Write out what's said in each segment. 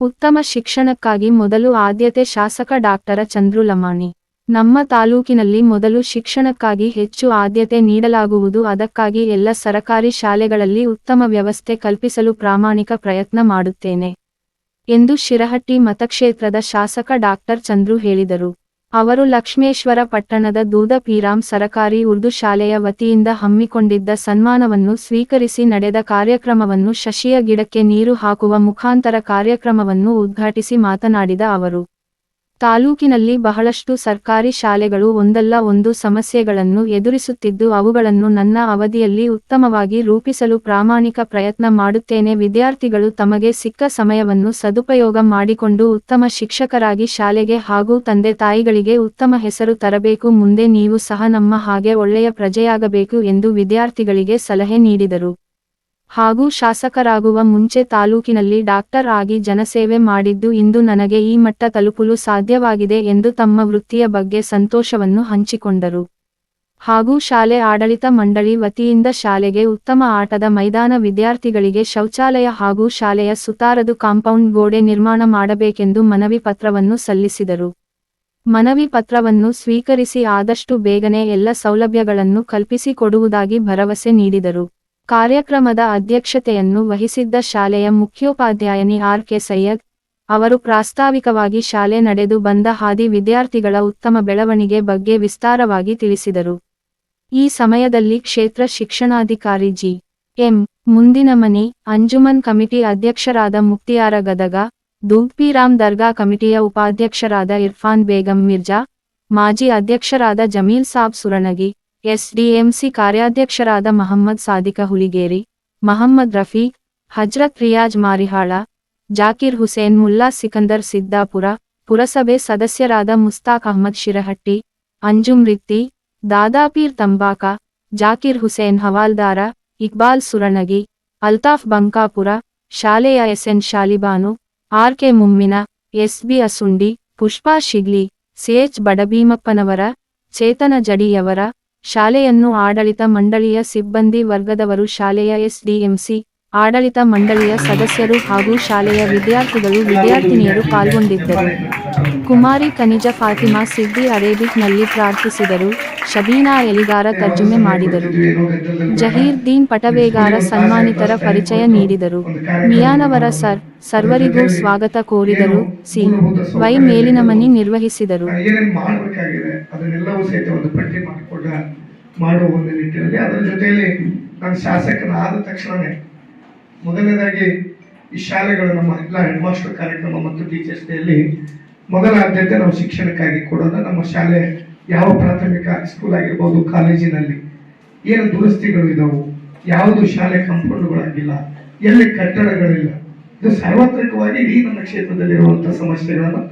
ಉತ್ತಮ ಶಿಕ್ಷಣಕ್ಕಾಗಿ ಮೊದಲು ಆದ್ಯತೆ ಶಾಸಕ ಡಾಕ್ಟರ ಚಂದ್ರು ಲಮಾಣಿ ನಮ್ಮ ತಾಲೂಕಿನಲ್ಲಿ ಮೊದಲು ಶಿಕ್ಷಣಕ್ಕಾಗಿ ಹೆಚ್ಚು ಆದ್ಯತೆ ನೀಡಲಾಗುವುದು, ಅದಕ್ಕಾಗಿ ಎಲ್ಲ ಸರಕಾರಿ ಶಾಲೆಗಳಲ್ಲಿ ಉತ್ತಮ ವ್ಯವಸ್ಥೆ ಕಲ್ಪಿಸಲು ಪ್ರಾಮಾಣಿಕ ಪ್ರಯತ್ನ ಮಾಡುತ್ತೇನೆ, ಎಂದು ಶಿರಹಟ್ಟಿ ಮತಕ್ಷೇತ್ರದ ಶಾಸಕ ಡಾಕ್ಟರ್ ಚಂದ್ರು ಹೇಳಿದರು. ಅವರು ಲಕ್ಷ್ಮೇಶ್ವರ ಪಟ್ಟಣದ ದೂದ ಪೀರಾಮ್ ಸರಕಾರಿ ಉರ್ದು ಶಾಲೆಯ ವತಿಯಿಂದ ಹಮ್ಮಿಕೊಂಡಿದ್ದ ಸನ್ಮಾನವನ್ನು ಸ್ವೀಕರಿಸಿ ನಡೆದ ಕಾರ್ಯಕ್ರಮವನ್ನು ಶಶಿಯ ಗಿಡಕ್ಕೆ ನೀರು ಹಾಕುವ ಮುಖಾಂತರ ಕಾರ್ಯಕ್ರಮವನ್ನು ಉದ್ಘಾಟಿಸಿ ಮಾತನಾಡಿದ ಅವರು. ತಾಲೂಕಿನಲ್ಲಿ ಬಹಳಷ್ಟು ಸರ್ಕಾರಿ ಶಾಲೆಗಳು ಒಂದಲ್ಲ ಒಂದು ಸಮಸ್ಯೆಗಳನ್ನು ಎದುರಿಸುತ್ತಿದ್ದು ಅವುಗಳನ್ನು ನನ್ನ ಅವಧಿಯಲ್ಲಿ ಉತ್ತಮವಾಗಿ ರೂಪಿಸಲು ಪ್ರಾಮಾಣಿಕ ಪ್ರಯತ್ನ ಮಾಡುತ್ತೇನೆ. ವಿದ್ಯಾರ್ಥಿಗಳು ತಮಗೆ ಸಿಕ್ಕ ಸಮಯವನ್ನು ಸದುಪಯೋಗ ಮಾಡಿಕೊಂಡು ಉತ್ತಮ ಶಿಕ್ಷಕರಾಗಿ ಶಾಲೆಗೆ ಹಾಗೂ ತಂದೆ ತಾಯಿಗಳಿಗೆ ಉತ್ತಮ ಹೆಸರು ತರಬೇಕು. ಮುಂದೆ ನೀವು ಸಹ ನಮ್ಮ ಹಾಗೆ ಒಳ್ಳೆಯ ಪ್ರಜೆಯಾಗಬೇಕು ಎಂದು ವಿದ್ಯಾರ್ಥಿಗಳಿಗೆ ಸಲಹೆ ನೀಡಿದರು. ಹಾಗೂ ಶಾಸಕರಾಗುವ ಮುಂಚೆ ತಾಲೂಕಿನಲ್ಲಿ ಡಾಕ್ಟರ್ ಆಗಿ ಜನಸೇವೆ ಮಾಡಿದ್ದು ಇಂದು ನನಗೆ ಈ ಮಟ್ಟ ತಲುಪಲು ಸಾಧ್ಯವಾಗಿದೆ ಎಂದು ತಮ್ಮ ವೃತ್ತಿಯ ಬಗ್ಗೆ ಸಂತೋಷವನ್ನು ಹಂಚಿಕೊಂಡರು. ಹಾಗೂ ಶಾಲೆ ಆಡಳಿತ ಮಂಡಳಿ ವತಿಯಿಂದ ಶಾಲೆಗೆ ಉತ್ತಮ ಆಟದ ಮೈದಾನ ವಿದ್ಯಾರ್ಥಿಗಳಿಗೆ ಶೌಚಾಲಯ ಹಾಗೂ ಶಾಲೆಯ ಸುತಾರದು ಕಾಂಪೌಂಡ್ ಗೋಡೆ ನಿರ್ಮಾಣ ಮಾಡಬೇಕೆಂದು ಮನವಿ ಪತ್ರವನ್ನು ಸಲ್ಲಿಸಿದರು. ಮನವಿ ಪತ್ರವನ್ನು ಸ್ವೀಕರಿಸಿ ಆದಷ್ಟು ಬೇಗನೆ ಎಲ್ಲ ಸೌಲಭ್ಯಗಳನ್ನು ಕಲ್ಪಿಸಿಕೊಡುವುದಾಗಿ ಭರವಸೆ ನೀಡಿದರು. ಕಾರ್ಯಕ್ರಮದ ಅಧ್ಯಕ್ಷತೆಯನ್ನು ವಹಿಸಿದ್ದ ಶಾಲೆಯ ಮುಖ್ಯೋಪಾಧ್ಯಾಯನಿ ಆರ್ ಕೆ ಸೈಯದ್ ಅವರು ಪ್ರಾಸ್ತಾವಿಕವಾಗಿ ಶಾಲೆ ನಡೆದು ಬಂದ ಹಾದಿ ವಿದ್ಯಾರ್ಥಿಗಳ ಉತ್ತಮ ಬೆಳವಣಿಗೆ ಬಗ್ಗೆ ವಿಸ್ತಾರವಾಗಿ ತಿಳಿಸಿದರು. ಈ ಸಮಯದಲ್ಲಿ ಕ್ಷೇತ್ರ ಶಿಕ್ಷಣಾಧಿಕಾರಿ ಜಿ. ಎಂ. ಮುಂದಿನ ಮನೆ ಅಂಜುಮನ್ ಕಮಿಟಿ ಅಧ್ಯಕ್ಷರಾದ ಮುಕ್ತಿಯಾರ ಗದಗ, ದುಗ್ಪಿರಾಮ್ ದರ್ಗಾ ಕಮಿಟಿಯ ಉಪಾಧ್ಯಕ್ಷರಾದ ಇರ್ಫಾನ್ ಬೇಗಂ ಮಿರ್ಜಾ, ಮಾಜಿ ಅಧ್ಯಕ್ಷರಾದ ಜಮೀಲ್ ಸಾಬ್ ಸುರಣಗಿ ಎಸ್ಡಿಎಂಸಿ ಕಾರ್ಯಾಧ್ಯಕ್ಷರಾದ ಮಹಮ್ಮದ್ ಸಾದಿಕ ಹುಲಿಗೇರಿ, ಮಹಮ್ಮದ್ ರಫೀಕ್ ಹಜ್ರತ್ ರಿಯಾಜ್ ಮಾರಿಹಾಳ, ಜಾಕಿರ್ ಹುಸೇನ್, ಮುಲ್ಲಾ ಸಿಕಂದರ್ ಸಿದ್ದಾಪುರ, ಪುರಸಭೆ ಸದಸ್ಯರಾದ ಮುಸ್ತಾಕ್ ಅಹ್ಮದ್ ಶಿರಹಟ್ಟಿ, ಅಂಜುಮ್ ರಿತ್ತಿ ದಾದಾಪೀರ್ ತಂಬಾಕ, ಜಾಕಿರ್ ಹುಸೇನ್ ಹವಾಲ್ದಾರ, ಇಕ್ಬಾಲ್ ಸುರಣಗಿ ಅಲ್ತಾಫ್ ಬಂಕಾಪುರ, ಶಾಲೆಯ SN Shalibanu RK Mummina SB Asundi, Pushpa Shigli CH Badabhimappanavar Chetana Jadiyavar ಶಾಲೆಯನ್ನು ಆಡಳಿತ ಮಂಡಳಿಯ ಸಿಬ್ಬಂದಿ ವರ್ಗದವರು ಶಾಲೆಯ ಎಸ್ಡಿಎಂಸಿ, ಆಡಳಿತ ಮಂಡಳಿಯ ಸದಸ್ಯರು ಹಾಗೂ ಶಾಲೆಯ ವಿದ್ಯಾರ್ಥಿಗಳು ವಿದ್ಯಾರ್ಥಿನಿಯರು ಪಾಲ್ಗೊಂಡಿದ್ದರು. ಕುಮಾರಿ ಖನಿಜ ಫಾತಿಮಾ ಸಿದ್ದಿ ಅರೇಬಿಕ್ನಲ್ಲಿ ಪ್ರಾರ್ಥಿಸಿದರು. ಶಬೀನಾ ಎಲಿಗಾರ ತರ್ಜುಮೆ ಮಾಡಿದರು. ಜಹೀರ್ ದೀನ್ ಪಟವೇಗಾರ ಸನ್ಮಾನಿತರ ಪರಿಚಯ ನೀಡಿದರು. ಮಿಯಾನವರ ಸರ್, ಸರ್ವರಿಗೂ ಸ್ವಾಗತ ಕೋರಿದರು. ಸಿ. ವೈ. ಮೇಲಿನ ಮನಿ ನಿರ್ವಹಿಸಿದರು ಪಟ್ಟಿ ಮಾಡುವ ಒಂದು ನಿಟ್ಟಿನಲ್ಲಿ ಅದರ ಜೊತೆಯಲ್ಲಿ ನಾನು ಶಾಸಕನಾದ ತಕ್ಷಣವೇ ಮೊದಲನೇದಾಗಿ ಈ ಶಾಲೆಗಳು ನಮ್ಮ ಎಲ್ಲ ಹೆಡ್ ಮಾಸ್ಟರ್ ಕಾರ್ಯಕ್ರಮ ಮತ್ತು ಟೀಚರ್ಸ್ ಡೇಯಲ್ಲಿ ಮೊದಲ ಆದ್ಯತೆ ನಾವು ಶಿಕ್ಷಣಕ್ಕಾಗಿ ಕೊಡೋದು. ನಮ್ಮ ಶಾಲೆ ಯಾವ ಪ್ರಾಥಮಿಕ ಸ್ಕೂಲ್ ಆಗಿರ್ಬೋದು, ಕಾಲೇಜಿನಲ್ಲಿ ಏನು ದುರಸ್ತಿಗಳು ಇದಾವು, ಯಾವುದು ಶಾಲೆ ಕಂಪೌಂಡ್ಗಳಾಗಿಲ್ಲ ಎಲ್ಲಿ ಕಟ್ಟಡಗಳಿಲ್ಲ, ಇದು ಸಾರ್ವತ್ರಿಕವಾಗಿ ಇಡೀ ನಮ್ಮ ಕ್ಷೇತ್ರದಲ್ಲಿರುವಂತಹ ಸಮಸ್ಯೆಗಳನ್ನು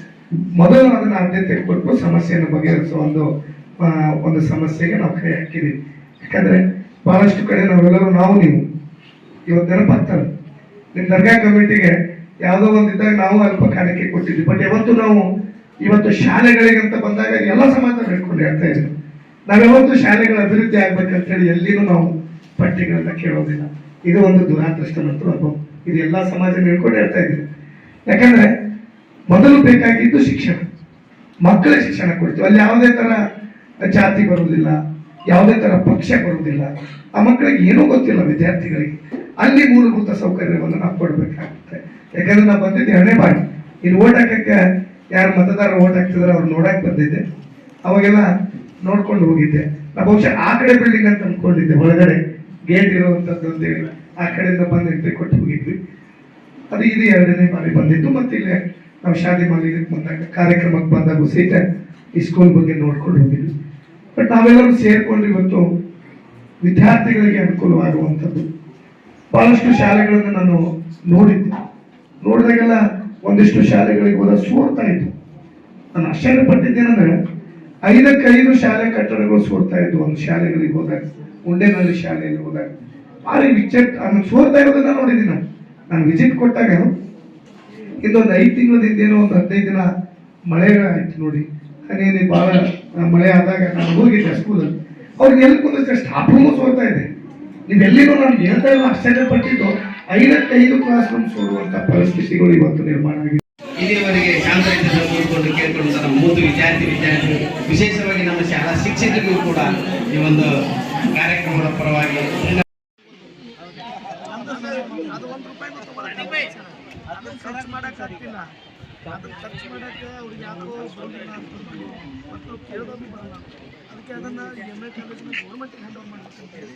ಮೊದಲು ಅದನ್ನ ಆದ್ಯತೆ ಕೊಟ್ಟು ಸಮಸ್ಯೆಯನ್ನು ಬಗೆಹರಿಸುವ ಒಂದು ಒಂದು ಸಮಸ್ಯೆಗೆ ನಾವು ಕೈ ಹಾಕಿದ್ದೀವಿ. ಯಾಕಂದ್ರೆ ಬಹಳಷ್ಟು ಕಡೆ ನಾವೆಲ್ಲರೂ ನಾವು ನೀವು. ಇವತ್ತು ನೆನಪಾಗ್ತಾರೆ ನಿಮ್ಮ ದರ್ಗಾ ಕಮಿಟಿಗೆ ಯಾವುದೋ ಒಂದಿದ್ದಾಗ ನಾವು ಅಲ್ಪ ಕಾಣಿಕೆ ಕೊಟ್ಟಿದ್ವಿ. ಬಟ್ ಯಾವತ್ತು ನಾವು ಇವತ್ತು ಶಾಲೆಗಳಿಗೆ ಅಂತ ಬಂದಾಗ ಎಲ್ಲ ಸಮಾಜ ಹೇಳ್ಕೊಂಡು ಹೇಳ್ತಾ ಇದ್ರು ನಾವ್ಯಾವತ್ತು ಶಾಲೆಗಳ ಅಭಿವೃದ್ಧಿ ಆಗ್ಬೇಕಂತೇಳಿ ಎಲ್ಲಿಗೂ ನಾವು ಪಟ್ಟಿಗಳನ್ನ ಕೇಳೋದಿಲ್ಲ. ಇದು ಒಂದು ದುರಾದೃಷ್ಟ ಮತ್ತು ಅನುಭವ. ಇದು ಎಲ್ಲ ಸಮಾಜ ಹೇಳ್ಕೊಂಡು ಹೇಳ್ತಾ ಇದ್ದೀವಿ. ಯಾಕಂದ್ರೆ ಮೊದಲು ಬೇಕಾಗಿದ್ದು ಶಿಕ್ಷಣ. ಮಕ್ಕಳ ಶಿಕ್ಷಣ ಕೊಡ್ತೀವಿ. ಅಲ್ಲಿ ಯಾವುದೇ ತರ ಜಾತಿ ಬರುವುದಿಲ್ಲ, ಯಾವುದೇ ತರ ಪಕ್ಷ ಬರುವುದಿಲ್ಲ. ಆ ಮಕ್ಕಳಿಗೆ ಏನೂ ಗೊತ್ತಿಲ್ಲ ವಿದ್ಯಾರ್ಥಿಗಳಿಗೆ. ಅಲ್ಲಿ ಮೂಲಭೂತ ಸೌಕರ್ಯವನ್ನು ನಾವು ಕೊಡಬೇಕಾಗುತ್ತೆ. ಯಾಕಂದ್ರೆ ನಾವು ಬಂದಿದ್ದೆ ಹಣೆ ಮಾಡಿ ಇಲ್ಲಿ ಓಟ್ ಹಾಕಕ್ಕೆ ಯಾರು ಮತದಾರರು ಓಟ್ ಹಾಕ್ತಿದ್ರೆ ಅವ್ರು ನೋಡಕ್ಕೆ ಬಂದಿದ್ದೆ. ಅವಾಗೆಲ್ಲ ನೋಡ್ಕೊಂಡು ಹೋಗಿದ್ದೆ. ನಾವು ಬಹುಶಃ ಆ ಕಡೆ ಬಿಲ್ಡಿಂಗ್ ಅಂತ ಅನ್ಕೊಂಡಿದ್ದೆ, ಒಳಗಡೆ ಗೇಟ್ ಇರುವಂತದ್ದು ಅಂತ ಹೇಳಿ. ಆ ಕಡೆಯಿಂದ ಬಂದು ಎಂಟ್ರಿ ಕೊಟ್ಟು ಹೋಗಿದ್ವಿ. ಅದು ಇದು ಎರಡನೇ ಬಾರಿ ಬಂದಿತ್ತು. ಮತ್ತೆ ಇಲ್ಲಿ ನಾವು ಶಾದಿ ಮಾಲಿಗೆ ಬಂದಾಗ, ಕಾರ್ಯಕ್ರಮಕ್ಕೆ ಬಂದಾಗ ಸಹಿತ ಈ ಸ್ಕೂಲ್ ಬಗ್ಗೆ ನೋಡ್ಕೊಂಡು ಹೋಗಿದ್ವಿ. ಬಟ್ ನಾವೆಲ್ಲರೂ ಸೇರ್ಕೊಂಡು ಇವತ್ತು ವಿದ್ಯಾರ್ಥಿಗಳಿಗೆ ಅನುಕೂಲವಾಗುವಂಥದ್ದು. ಬಹಳಷ್ಟು ಶಾಲೆಗಳನ್ನು ನಾನು ನೋಡಿದ್ದೆ. ನೋಡಿದಾಗೆಲ್ಲ ಒಂದಿಷ್ಟು ಶಾಲೆಗಳಿಗೆ ಹೋದ ಸೋರ್ತಾ ಇತ್ತು ನಾನು ಆಶ್ಚರ್ಯ ಪಟ್ಟಿದ್ದೇನೆಂದ್ರೆ ಐದಕ್ಕೆ ಐದು ಶಾಲೆ ಕಟ್ಟಡಗಳು ಸೋರ್ತಾ ಇದ್ವು ಒಂದು ಶಾಲೆಗಳಿಗೆ ಹೋದಾಗ ಉಂಡೆನಲ್ಲಿ ಶಾಲೆಯಲ್ಲಿ ಹೋದಾಗ. ಭಾರಿ ವಿಚಿತ್ರ, ನಾನು ಸೋರ್ತಾ ಇರೋದನ್ನ ನೋಡಿದ್ದೀನಿ ನಾನು. ವಿಸಿಟ್ ಕೊಟ್ಟಾಗ ಇದೊಂದು ಐದು ತಿಂಗಳ ಏನೋ ಒಂದು ಹದಿನೈದು ದಿನ ಮಳೆಗಳಾಯ್ತು ನೋಡಿ. ಹಾಗೇನೆ ಬಹಳ ಮಳೆ ಆದಾಗ ನಾನು ಹೋಗಿದ್ದೆ ಸ್ಕೂಲ್ ಅವ್ರಿಗೆ ಎಲ್ಲಿ ಕುಂದಿದ್ರೆ ಸ್ಟಾಫ್ರೂಮು ಸೋರ್ತಾ ಇದೆ. ನೀವೆಲ್ಲಿನೂ ನಾನು ಹೇಳ್ತಾ ಇಲ್ಲ ಆಶ್ಚರ್ಯ ಪಟ್ಟಿದ್ದು ಐವತ್ತೈದು ಕ್ಲಾಸ್ ರೂಮ್ ಸೋಡುವಂತ ಪರಿಸ್ಥಿತಿಗಳು ಇವತ್ತು ನಿರ್ಮಾಣ ಆಗಿದೆ. ಇಲ್ಲಿಯವರೆಗೆ ಶಾಂತರಿಂದ ಕೂತ್ಕೊಂಡು ಕೇಳ್ಕೊಂಡಂತಹ ನಮ್ಮ ಮೂರು ವಿದ್ಯಾರ್ಥಿ ವಿದ್ಯಾರ್ಥಿ ವಿಶೇಷವಾಗಿ ನಮ್ಮ ಶಾಲಾ ಶಿಕ್ಷಕರಿಗೂ ಕೂಡ ಈ ಒಂದು ಕಾರ್ಯಕ್ರಮದ ಪರವಾಗಿ ಮಾಡಕ್ ಆಗ್ತಿಲ್ಲ ಅದನ್ನ ಖರ್ಚು ಮಾಡಕ್ಕೆ ಅವ್ರಿಗೆ ಯಾಕೋ ಬರಲಿಲ್ಲ ಅಂತಂದು ಮತ್ತು ಕೇಳೋದು ಬರಲ್ಲ. ಅದಕ್ಕೆ ಅದನ್ನು ಎಂ ಎ ಕಾಲೇಜಿನ ಗೌರ್ಮೆಂಟ್ಗೆ ಹ್ಯಾಂಡ್ ಓವರ್ ಮಾಡಬೇಕಂತೇಳಿ